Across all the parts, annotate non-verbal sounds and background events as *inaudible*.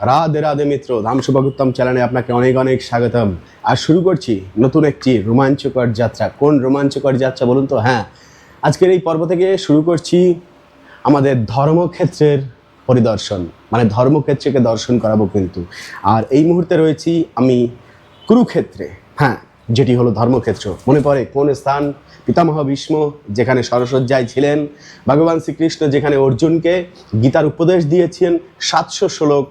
রাধে রাধে মিত্র ধাম শুভাগুত্তম চ্যানেলে আপনাকে অনেক অনেক স্বাগতম। আর শুরু করছি নতুন একটি রোমাঞ্চকর যাত্রা। কোন রোমাঞ্চকর যাত্রা বলুন তো? হ্যাঁ আজকের এই পর্ব থেকে শুরু করছি আমাদের ধর্মক্ষেত্রের পরিদর্শন। মানে ধর্মক্ষেত্রকে দর্শন করাবো কিন্তু। আর এই মুহূর্তে রয়েছি আমি কুরুক্ষেত্রে। হ্যাঁ যেটি হলো ধর্মক্ষেত্র। মনে পড়ে কোন স্থান? পিতামহ ভীষ্ম, যেখানে সরসজ্জায় ছিলেন, ভগবান শ্রীকৃষ্ণ যেখানে অর্জুনকে গীতার উপদেশ দিয়েছেন সাতশো শ্লোক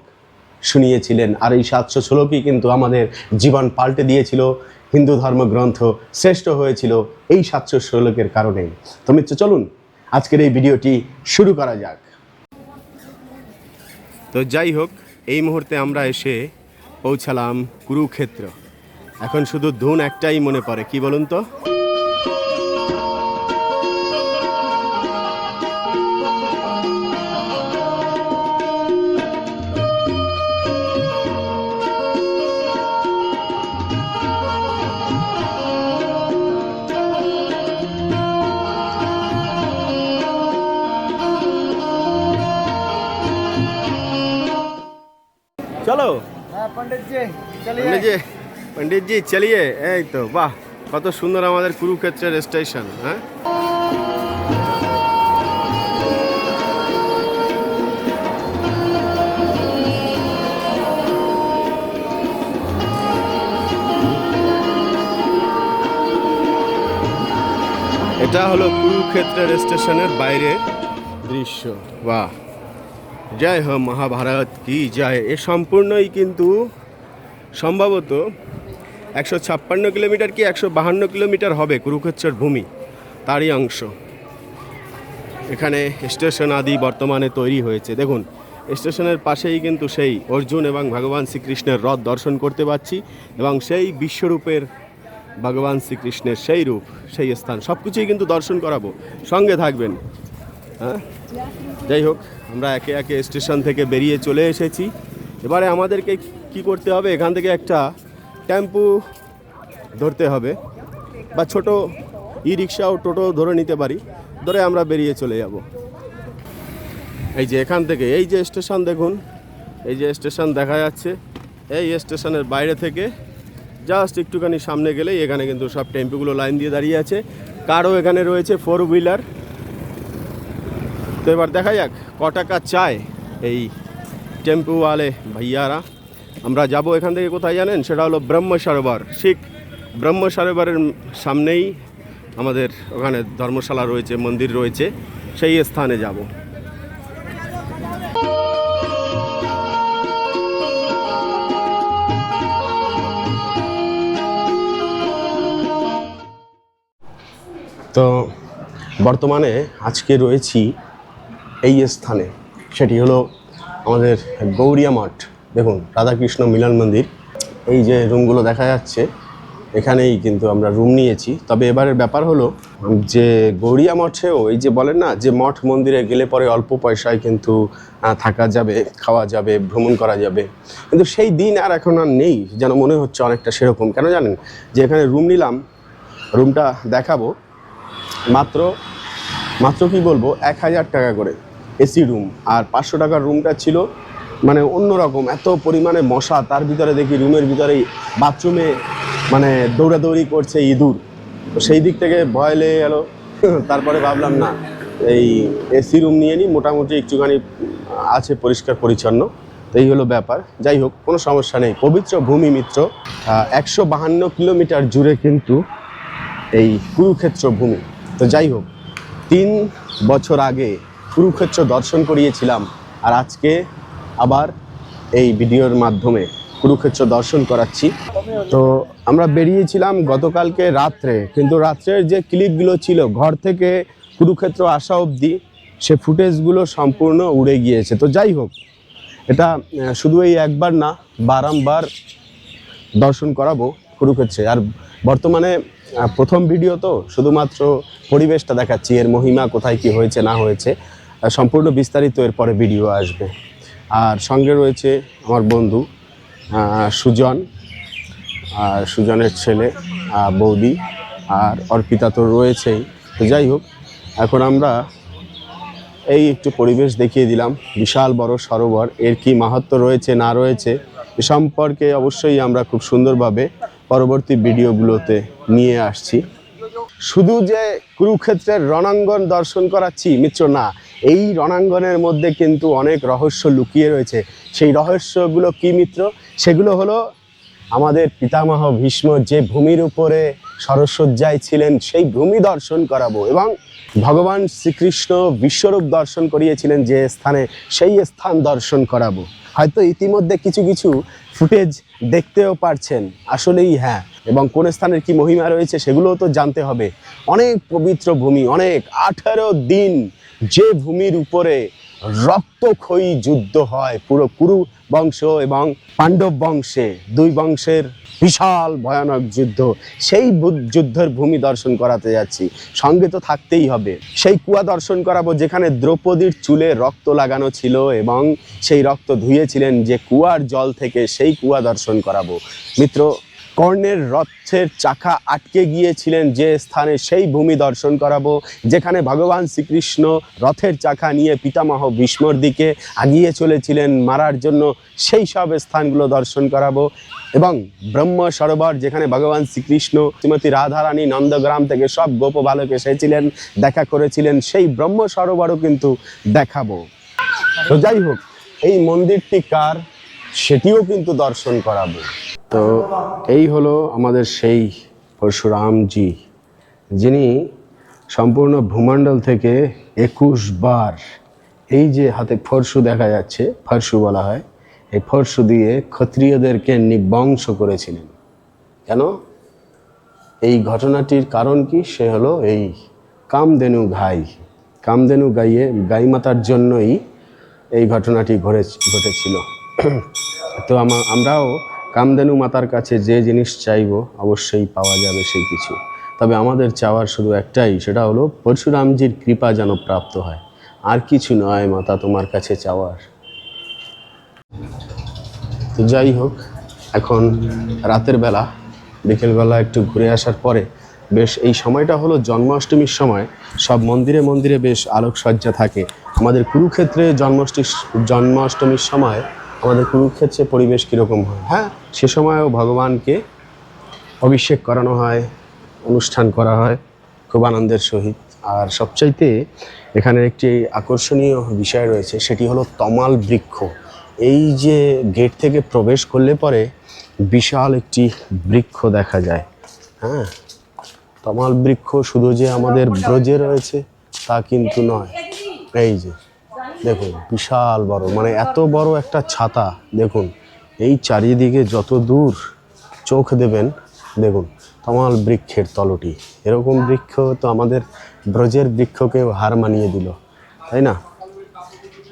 শুনিয়েছিলেন। আর এই সাতশো শ্লোকই কিন্তু আমাদের জীবন পাল্টে দিয়েছিল। হিন্দু ধর্মগ্রন্থ শ্রেষ্ঠ হয়েছিল এই সাতশো শ্লোকের কারণে তো মিত্র, চলুন আজকের এই ভিডিওটি শুরু করা যাক। তো যাই হোক, এই মুহূর্তে আমরা এসে পৌঁছালাম কুরুক্ষেত্র। এখন শুধু ধুন একটাই মনে পড়ে, কি বলুন তো? চলো। হ্যাঁ, পন্ডিতজি চলিয়ে। এই তো বাহ কত সুন্দর আমাদের কুরুক্ষেত্রের স্টেশন হ্যাঁ? এটা হলো কুরুক্ষেত্রের স্টেশনের বাইরের দৃশ্য বাহ। জয় হো মহাভারত, কি জয়? এ সম্পূর্ণই কিন্তু সম্ভবত একশো ছাপ্পান্ন কিলোমিটার কি একশো বাহান্ন কিলোমিটার হবে কুরুক্ষেত্রের ভূমি, তারই অংশ। এখানে স্টেশন আদি বর্তমানে তৈরি হয়েছে। দেখুন, স্টেশনের পাশেই কিন্তু সেই অর্জুন এবং ভগবান শ্রীকৃষ্ণের রথ দর্শন করতে পাচ্ছি এবং সেই বিশ্বরূপের ভগবান শ্রীকৃষ্ণের সেই রূপ, সেই স্থান সব কিছুই কিন্তু দর্শন করাবো। সঙ্গে থাকবেন হ্যাঁ? যাই হোক, আমরা একে একে স্টেশন থেকে বেরিয়ে চলে এসেছি। এবারে আমাদেরকে কি করতে হবে? এখান থেকে একটা টেম্পু ধরতে হবে বা ছোট ই রিক্সা ও টোটো ধরে নিতে পারি। ধরে আমরা বেরিয়ে চলে যাব। এই যে এখান থেকে, এই যে স্টেশন দেখুন, এই যে স্টেশন দেখা যাচ্ছে, এই স্টেশনের বাইরে থেকে জাস্ট একটুখানি সামনে গেলেই এখানে কিন্তু সব টেম্পুগুলো লাইন দিয়ে দাঁড়িয়ে আছে। কারও এখানে রয়েছে ফোর হুইলার। তো এবার দেখা যাক ক টাকা চায় এই টেম্পুওয়ালে ভাইয়ারা। আমরা যাব এখান থেকে কোথায় জানেন? সেটা হলো ব্রহ্ম সরোবর। শিখ ব্রহ্ম সরোবরের সামনেই আমাদের ওখানে ধর্মশালা রয়েছে, মন্দির রয়েছে। সেই স্থানে যাব। তো বর্তমানে আজকে রয়েছি এই স্থানে, সেটি হলো আমাদের গৌরিয়া মঠ। দেখুন, রাধাকৃষ্ণ মিলন মন্দির। এই যে রুমগুলো দেখা যাচ্ছে, এখানেই কিন্তু আমরা রুম নিয়েছি। তবে এবারের ব্যাপার হলো, যে গৌরিয়া মঠেও, এই যে বলেন না, যে মঠ মন্দিরে গেলে পরে অল্প পয়সায় কিন্তু থাকা যাবে, খাওয়া যাবে, ভ্রমণ করা যাবে। কিন্তু সেই দিন আর এখন আর নেই, যেন মনে হচ্ছে অনেকটা সেরকম। কেন জানেন? যে এখানে রুম নিলাম, রুমটা দেখাবো, মাত্র মাত্র কি বলব, এক হাজার টাকা করে। AC room. আর পাঁচশো টাকার রুমটা ছিল মানে অন্যরকম, এত পরিমাণে মশা, তার ভিতরে দেখি রুমের ভিতরেই বাথরুমে মানে দৌড়াদৌড়ি করছে ইঁদুর। তো সেই দিক থেকে ভয় লেগে গেল। *laughs* তারপরে ভাবলাম, না, এই এসি রুম নিয়ে নিই, মোটামুটি একটুখানি আছে পরিষ্কার পরিচ্ছন্ন। তো এই হলো ব্যাপার। যাই হোক, কোনো সমস্যা নেই। পবিত্র ভূমি মিত্র একশো বাহান্ন কিলোমিটার জুড়ে কিন্তু এই কুরুক্ষেত্র ভূমি। তো যাই হোক, তিন বছর আগে কুরুক্ষেত্র দর্শন করিয়েছিলাম আর আজকে আবার এই ভিডিওর মাধ্যমে কুরুক্ষেত্র দর্শন করাচ্ছি। তো আমরা বেরিয়েছিলাম গতকালকে রাত্রে, কিন্তু রাত্রের যে ক্লিপগুলো ছিল, ঘর থেকে কুরুক্ষেত্র আসা অবধি সে ফুটেজগুলো সম্পূর্ণ উড়ে গিয়েছে। তো যাই হোক, এটা শুধু এই একবার না, বারংবার দর্শন করাবো কুরুক্ষেত্রে। আর বর্তমানে প্রথম ভিডিও তো শুধুমাত্র পরিবেশটা দেখাচ্ছি, এর মহিমা কোথায় কি হয়েছে, না হয়েছে। সম্পূর্ণ বিস্তারিত এরপরে ভিডিও আসবে। আর সঙ্গে রয়েছে আমার বন্ধু সুজন আর সুজনের ছেলে বৌদি, আর অর্পিতা তো রয়েছেই। তো যাই হোক, এখন আমরা এই একটু পরিবেশ দেখিয়ে দিলাম, বিশাল বড় সরোবর। এর কি মাহাত্ম রয়েছে, না রয়েছে, এ সম্পর্কে অবশ্যই আমরা খুব সুন্দরভাবে পরবর্তী ভিডিওগুলোতে নিয়ে আসছি। শুধু যে কুরুক্ষেত্রের রণাঙ্গন দর্শন করাচ্ছি, মিত্র না, এই রণাঙ্গনের মধ্যে কিন্তু অনেক রহস্য লুকিয়ে রয়েছে। সেই রহস্যগুলো কি মিত্র? সেগুলো হলো আমাদের পিতামহ ভীষ্ম যে ভূমির উপরে সরস্বজ্জায় ছিলেন, সেই ভূমি দর্শন করাবো এবং ভগবান শ্রীকৃষ্ণ বিশ্বরূপ দর্শন করিয়েছিলেন যে স্থানে, সেই স্থান দর্শন করাবো। হয়তো ইতিমধ্যে কিছু কিছু ফুটেজ দেখতেও পারছেন। আসলেই হ্যাঁ এবং কোন স্থানের কি মহিমা রয়েছে সেগুলোও তো জানতে হবে। অনেক পবিত্র ভূমি, অনেক। আঠারো দিন যে ভূমির উপরে রক্তক্ষয়ী যুদ্ধ হয় পুরো কুরু বংশ এবং পাণ্ডব বংশে, দুই বংশের বিশাল ভয়ানক যুদ্ধ। সেই যুদ্ধের ভূমি দর্শন করাতে যাচ্ছি। সঙ্গে তো থাকতেই হবে। সেই কুয়া দর্শন করাবো যেখানে দ্রৌপদীর চুলে রক্ত লাগানো ছিল এবং সেই রক্ত ধুয়েছিলেন যে কুয়ার জল থেকে সেই কুয়া দর্শন করাবো। মিত্র কর্ণের রথের চাকা আটকে গিয়েছিলেন যে স্থানে সেই ভূমি দর্শন করাবো, যেখানে ভগবান শ্রীকৃষ্ণ রথের চাকা নিয়ে পিতামহ ভীষ্মর দিকে আগিয়ে চলেছিলেন, মারার জন্য সেই সব স্থানগুলো দর্শন করাবো এবং ব্রহ্ম সরোবর, যেখানে ভগবান শ্রীকৃষ্ণ, শ্রীমতী রাধারানী নন্দগ্রাম থেকে সব গোপ বালক এসেছিলেন, দেখা করেছিলেন, সেই ব্রহ্ম সরোবরও কিন্তু দেখাবো। তো যাই হোক, এই মন্দিরটি কার, সেটিও কিন্তু দর্শন করাবো। তো এই হলো আমাদের সেই পরশুরামজি যিনি সম্পূর্ণ ভূমণ্ডল থেকে একুশ বার এই যে হাতে ফরসু দেখা যাচ্ছে, ফরসু বলা হয়, এই ফরসু দিয়ে ক্ষত্রিয়দেরকে নিবংশ করেছিলেন। কেন? এই ঘটনাটির কারণ কি? সে হলো এই কামদেনু ঘাই। কামদেনু গাইয়ে, গাই মাতার জন্যই এই ঘটনাটি ঘটে ঘটেছিল। তো আমরাও কামধেনু মাতার কাছে যে জিনিস চাইব, অবশ্যই পাওয়া যাবে সেই কিছু। তবে আমাদের চাওয়ার শুধু একটাই, সেটা হলো পরশুরামজির কৃপা যেন প্রাপ্ত হয়। আর কিছু নয় মাতা তোমার কাছে চাওয়ার। তো যাই হোক, এখন রাতের বেলা বিকেলবেলা একটু ঘুরে আসার পরে, বেশ এই সময়টা হলো জন্মাষ্টমীর সময়, সব মন্দিরে মন্দিরে বেশ আলোকসজ্জা থাকে। আমাদের কুরুক্ষেত্রে জন্মাষ্টমী, জন্মাষ্টমীর সময় আমাদের কুরুক্ষেত্রে পরিবেশ কীরকম হয়? হ্যাঁ। সে সময়ও ভগবানকে অভিষেক করানো হয় অনুষ্ঠান করা হয় খুব আনন্দের সহিত। আর সবচাইতে এখানে একটি আকর্ষণীয় বিষয় রয়েছে সেটি হলো তমাল বৃক্ষ। এই যে গেট থেকে প্রবেশ করলে পরে বিশাল একটি বৃক্ষ দেখা যায়। হ্যাঁ তমাল বৃক্ষ শুধু যে আমাদের ব্রজে রয়েছে তা কিন্তু নয়। এই যে দেখুন, বিশাল বড় মানে এত বড় একটা ছাতা, দেখুন, এই চারিদিকে যত দূর চোখ দেবেন, দেখুন, তমাল বৃক্ষের তলটি। এরকম বৃক্ষ তো আমাদের ব্রজের বৃক্ষকেও হার মানিয়ে দিল, তাই না?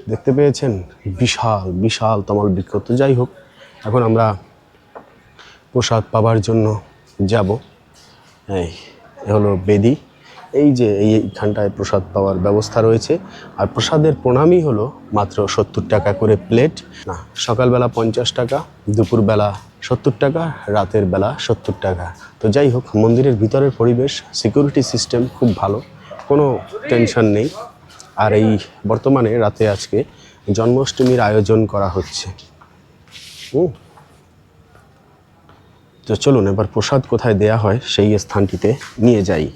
দেখতে পেয়েছেন? বিশাল বিশাল তমাল বৃক্ষ। তো যাই হোক, এখন আমরা প্রসাদ পাবার জন্য যাব। এই হলো বেদি। এই যে এইখানটায় প্রসাদ পাওয়ার ব্যবস্থা রয়েছে। আর প্রসাদের প্রণামই হলো মাত্র সত্তর টাকা করে প্লেট। না, সকালবেলা পঞ্চাশ টাকা, দুপুরবেলা সত্তর টাকা, রাতের বেলা সত্তর টাকা। তো যাই হোক, মন্দিরের ভিতরের পরিবেশ, সিকিউরিটি সিস্টেম খুব ভালো, কোনো টেনশন নেই। আর এই বর্তমানে, রাতে আজকে জন্মাষ্টমীর আয়োজন করা হচ্ছে। তো চলুন, এবার প্রসাদ কোথায় দেয়া হয়, সেই স্থানটিতে নিয়ে যাই।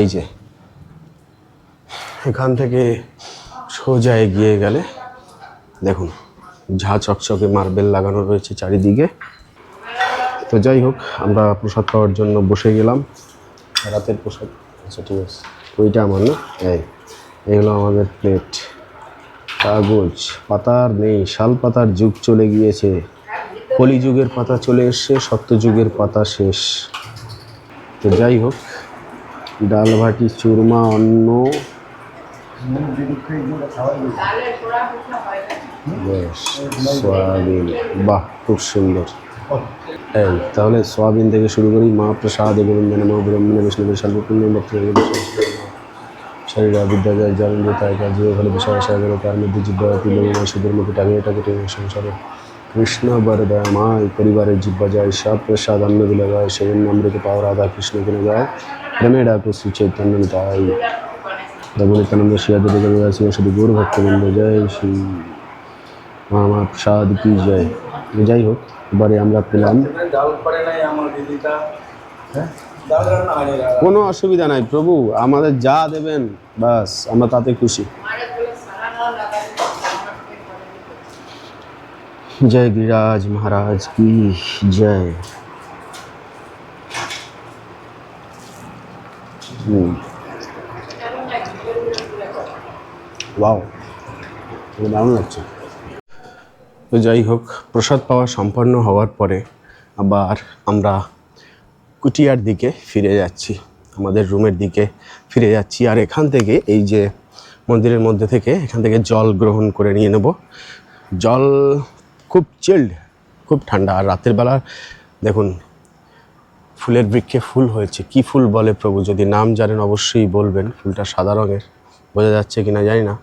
এই যে, এখান থেকে সোজা এগিয়ে গেলে, দেখুন, ঝা চকচকে মার্বেল লাগানো রয়েছে চারিদিকে। তো যাই হোক, আমরা প্রসাদ পাওয়ার জন্য বসে গেলাম। রাতের প্রসাদ আচ্ছা ঠিক আছে। ওইটা আমার না, এই হলো আমাদের প্লেট কাগজ, পাতার নেই, শাল পাতার যুগ চলে গিয়েছে। কলিযুগের পাতা চলে এসছে, সত্যযুগের পাতা শেষ। তো যাই হোক ডাল ভাটি চুরমা, অন্ন। বেশ, সয়াবিন। বাহ, খুব সুন্দর। এই, তাহলে সয়াবিন থেকে শুরু করি। মা প্রসাদ গোবিন্দ নম ব্রহ্মণ, বিষ্ণু সর্বপূর্ণ ভক্তি শরীর বিদ্যালয় জলেন্দ্র তাই কাজ হলে বিষয় সাগর তার মধ্যে জিব্বাতি লোমা সুদের মুখে টাঙিয়ে টাকে টেনে সংসারে। কৃষ্ণ বরদয় মা পরিবারের জিব্বা যায় সব প্রসাদ অন্ন দিলে গায় সেই অমৃত পাও রাধা কৃষ্ণ কিনে গায় শ্রী চৈতন্য তাই শিয়াদি আছে শুধু গৌর ভক্তবৃন্দ জয় শ্রী মামা প্রসাদ কি জয় যাই হোক এবারে আমরা পেলাম কোনো অসুবিধা নাই প্রভু আমাদের যা দেবেন বাস আমরা তাতে খুশি জয় গিরিরাজ মহারাজ কি জয় হুম। ওয়াও দারুণ লাগছে। তো যাই হোক, প্রসাদ পাওয়া সম্পন্ন হওয়ার পরে আবার আমরা কুটিয়ার দিকে ফিরে যাচ্ছি। আমাদের রুমের দিকে ফিরে যাচ্ছি আর এখান থেকে এই যে মন্দিরের মধ্যে থেকে এখান থেকে জল গ্রহণ করে নিয়ে নেব। জল খুব চিল্ড খুব ঠান্ডা। আর রাতের বেলা দেখুন ফুলের বৃক্ষে ফুল হয়েছে। কি ফুল বলে প্রভু? যদি নাম জানেন অবশ্যই বলবেন। ফুলটা সাদা রঙের। বোঝা যাচ্ছে কি না জানি না।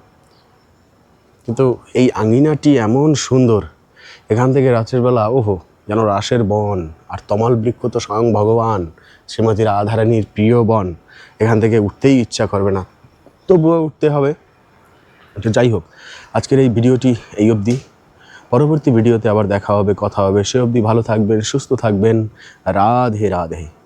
কিন্তু এই আঙিনাটি এমন সুন্দর। এখান থেকে রাতের বেলা, ওহো, যেন রাসের বন। আর তমাল বৃক্ষ তো স্বয়ং ভগবান, শ্রীমতী রাধারানীর প্রিয় বন। এখান থেকে উঠতেই ইচ্ছা করবে না। তবুও উঠতে হবে। যাই হোক, আজকের এই ভিডিওটি এই অবধি। পরবর্তী ভিডিওতে আবার দেখা হবে, কথা হবে। সে অবধি ভালো থাকবেন, সুস্থ থাকবেন। রাধে রাধে।